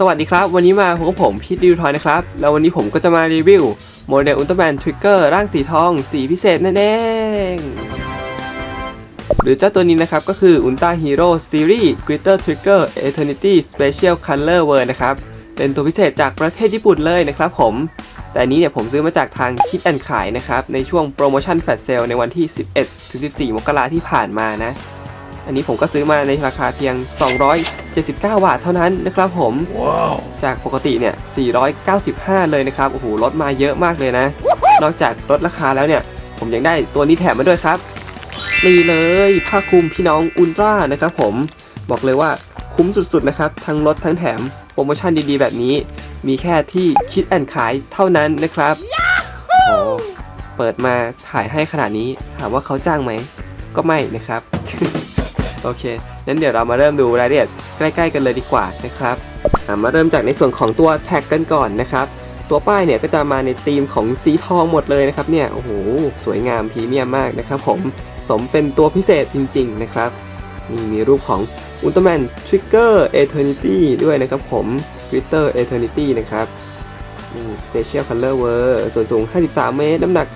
สวัสดีครับ วันนี้มาพบกับผมพีทดิวทอยนะครับ แล้ววันนี้ผมก็จะมารีวิว โมเดลอุลตร้าแมนทริกเกอร์ร่างสีทอง สีพิเศษนั่นเอง หรือเจ้าตัวนี้นะครับ ก็คือ Ultra Hero Series Glitter Trigger Eternity Special Color World นะครับ เป็นตัวพิเศษจากประเทศญี่ปุ่นเลยนะครับผม แต่อันนี้เนี่ยผมซื้อมาจากทางคิดแอนขายนะครับ ในช่วงโปรโมชั่นแฟลชเซลในวันที่ 11-14 มกราที่ผ่านมานะ อันนี้ผมก็ซื้อมาในราคาเพียง 200 279 บาทเท่านั้นนะครับผมจากปกติเนี่ย 495 เลยนะครับ โอ้โห ลดมาเยอะมากเลยนะ นอกจากลดราคาแล้วเนี่ย ผมยังได้ตัวนี้แถมมาด้วยครับ นี่เลยผ้าคลุมพี่น้องอุลตร้านะครับผม บอกเลยว่าคุ้มสุดๆนะครับ ทั้งลดทั้งแถมโปรโมชั่นดีๆ แบบนี้ มีแค่ที่คิดแอนขายเท่านั้นนะครับ โอ้โหเปิดมาขายให้ขนาดนี้ ถามว่าเขาจ้างไหม ก็ไม่นะครับ โอเค นั้นเดี๋ยวเรามาเริ่มดูรายละเอียดใกล้ ๆ กันเลยดีกว่านะครับมาเริ่มจากในส่วนของตัวแท็กกันก่อนนะครับ ตัวป้ายเนี่ยก็จะมาในธีมของสีทองหมดเลยนะครับเนี่ยโอ้โหสวยงามพรีเมียมมากนะครับผมสมเป็นตัวพิเศษจริง ๆ นะครับนี่มีรูปของอุลตร้าแมนทริกเกอร์เอเทอร์นิตี้ด้วยนะครับผมกริตเตอร์เอเทอร์นิตี้นะครับนี่ Special Color w o r ส่วนสูง 53 เมตร น้ำหนัก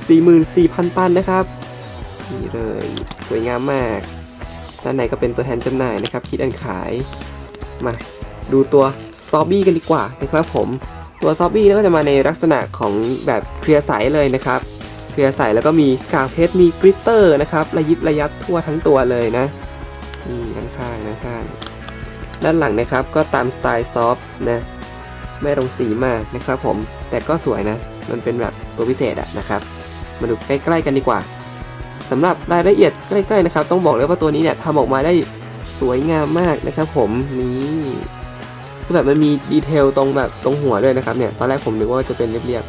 44,000 ตันนะครับ นี่เลย สวยงามมาก ด้านในก็เป็นตัวแทนจำหน่ายนะครับคิดอันขาย มาดูตัวซอบบี้กันดีกว่านะครับผม ตัวซอบบี้ก็จะมาในลักษณะของแบบเคลียร์ใสเลยนะครับเคลียร์ใสแล้วก็มีกากเพชรมีกริตเตอร์นะครับระยิบระยับทั่วทั้งตัวเลยนะนี่ด้านข้างด้านข้างด้านหลังนะครับก็ตามสไตล์ซอฟนะไม่ลงสีมากนะครับผมแต่ก็สวยนะ มันเป็นแบบตัวพิเศษอะนะครับ มาดูใกล้ๆกันดีกว่า สำหรับรายละเอียดใกล้ๆนะครับ ต้องบอกเลยว่าตัวนี้เนี่ยทำออกมาได้สวยงามมากนะครับ ผมนี่คือแบบมันมีดีเทลตรงแบบตรงหัวด้วยนะครับเนี่ยตอนแรกผมนึกว่าจะเป็นเรียบ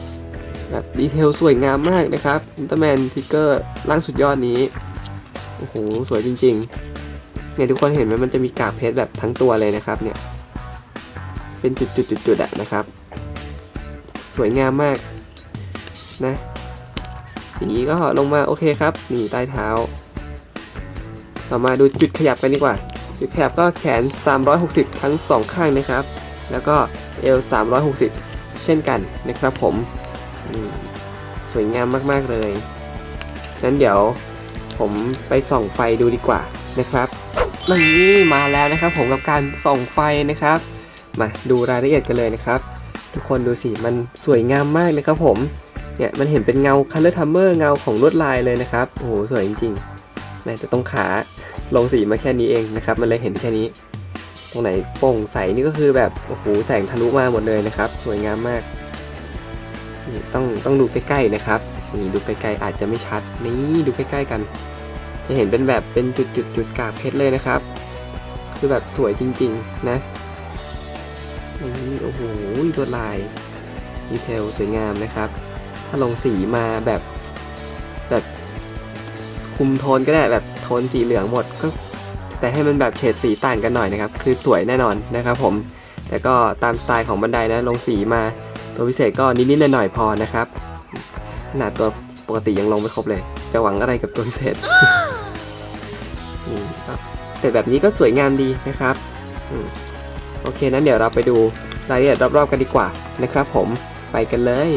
ๆแบบดีเทลสวยงามมากนะครับอุลตร้าแมนทิกเกอร์ร่างสุดยอดนี้โอ้โหสวยจริงๆเนี่ยทุกคนเห็นไหมมันจะมีกากเพชรแบบทั้งตัวเลยนะครับเนี่ยเป็นจุดๆๆๆอะนะครับ สวยงามมากนะ สีก็ลงมาโอเคครับนี่ใต้เท้า ต่อมาดูจุดขยับกันดีกว่า จุดขยับก็แขน 360 ทั้งสองข้างนะครับ แล้วก็เอว 360 เช่นกันนะครับผมสวยงามมากๆเลยนั้นเดี๋ยวผมไปส่องไฟดูดีกว่านะครับนี่มาแล้วนะครับผมกับการส่องไฟนะครับ มาดูรายละเอียดกันเลยนะครับ ทุกคนดูสิมันสวยงามมากนะครับผม เนี่ยมันเห็นเป็นเงา Color Timer เงาของลวดลายเลยนะครับ โอ้โห สวยจริงๆนะแต่ตรงขาลงสีมาแค่นี้เองนะครับ มันเลยเห็นแค่นี้ ตรงไหนโปร่งใสนี่ก็คือแบบ โอ้โห แสงทะลุมาหมดเลยนะครับ สวยงามมาก นี่ต้องต้องดูใกล้ๆนะครับ นี่ดูไกลๆอาจจะไม่ชัด นี่ดูใกล้ๆกัน จะเห็นเป็นแบบเป็นจุดๆจุดกากเพชรเลยนะครับ คือแบบสวยจริง ๆ นะ นี่โอ้โหลวดลายดีเทลสวยงามนะครับ ลงสีมาแบบแบบคุมโทนก็ได้แบบโทนสีเหลืองหมดก็แต่ให้มันแบบเฉดสีต่างกันหน่อยนะครับ คือสวยแน่นอนนะครับผม แต่ก็ตามสไตล์ของบันไดนะลงสีมา ตัวพิเศษก็นิดๆหน่อยๆพอนะครับ ขนาดตัวปกติยังลงไม่ครบเลย จะหวังอะไรกับตัวพิเศษนี่ครับแต่แบบนี้ก็สวยงามดีนะครับอืมโอเคนั้นเดี๋ยวเราไปดูรายละเอียดรอบๆกันดีกว่านะครับผมไปกันเลย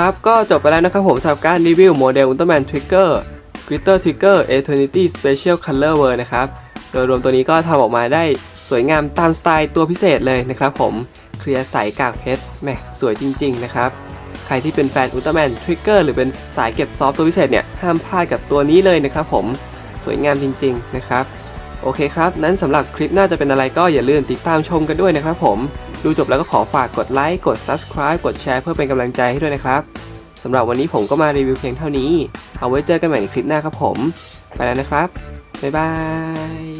ครับ ก็จบไปแล้วนะครับผมสำหรับการรีวิวโมเดล Ultraman Trigger Glitter Trigger Eternity Special Color World นะครับ โดยรวมตัวนี้ก็ทำออกมาได้สวยงามตามสไตล์ตัวพิเศษเลยนะครับผมเคลียร์ใสกากเพชรแหมสวยจริง ๆ นะครับ ใครที่เป็นแฟน Ultraman Trigger หรือเป็นสายเก็บซอฟต์ตัวพิเศษเนี่ยห้ามพลาดกับตัวนี้เลยนะครับผมสวยงามจริง ๆ นะครับ โอเคครับ นั้นสำหรับคลิปหน้าจะเป็นอะไรก็อย่าลืมติดตามชมกันด้วยนะครับผม ดูจบแล้วก็ขอฝากกดไลค์กด Subscribe กดแชร์เพื่อเป็นกำลังใจให้ด้วยนะครับสำหรับวันนี้ผมก็มารีวิวเพียงเท่านี้ เอาไว้เจอกันใหม่ในคลิปหน้าครับผม ไปแล้วนะครับ บ๊ายบาย